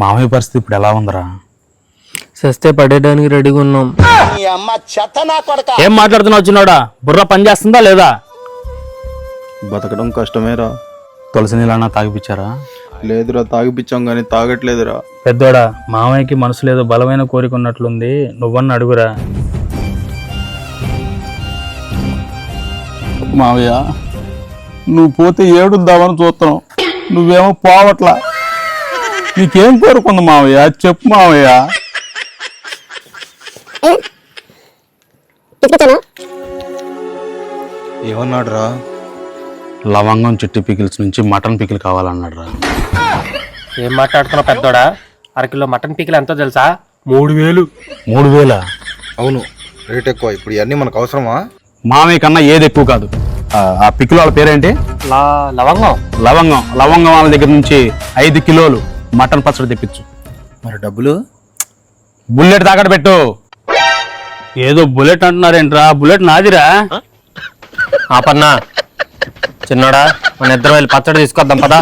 మామయ్య పరిస్థితి ఇప్పుడు ఎలా ఉందిరా? సస్తే పడేయడానికి రెడీగా ఉన్నాం. ఏం మాట్లాడుతున్నావు చిన్నోడా? బుర్ర పని చేస్తుందా లేదా? బతకడం కష్టమేరా. తులసి నీళ్ళన్నా తాగిపించారా లేదురా తాగిపిచ్చాం కానీ తాగట్లేదురా. పెద్దోడా మామయ్యకి మనసులో ఏదో బలమైన కోరిక ఉన్నట్లుంది. నువ్వన్న అడుగురా. మావయ్య నువ్వు పోతే ఏడుద్దామని చూస్తున్నావు. నువ్వేమో పోవట్లా. నీకేం కోరుకుంది మావయ్య? చెప్పు మావయ్య. ఏమన్నాడు రా లవంగం చెట్టు పికిల్స్ నుంచి మటన్ పికిల్ కావాలన్నాడు రా ఏం మాట్లాడుతున్నావు పెద్దోడా? అరకిలో మటన్ పీకిల్ ఎంతో తెలుసా? మూడు వేలు. మూడు వేల? అవును రేట్ ఎక్కువ. ఇప్పుడు ఇవన్నీ మనకు అవసరమా? మామయ్య కన్నా ఏది ఎక్కువ కాదు. ఆ, పికిల్ వాళ్ళ పేరేంటి? లవంగం. లవంగం. లవంగం వాళ్ళ దగ్గర నుంచి ఐదు కిలోలు. మటన్ పచ్చడి తెప్పించు. మరి డబ్బులు? బుల్లెట్ తాకట పెట్టు. ఏదో బుల్లెట్ అంటున్నారేంట్రా? బుల్లెట్ నాదిరా. ఆపన్నా చిన్నోడా మన ఇద్దరు వెళ్ళి పచ్చడి తీసుకొద్దాం పదా.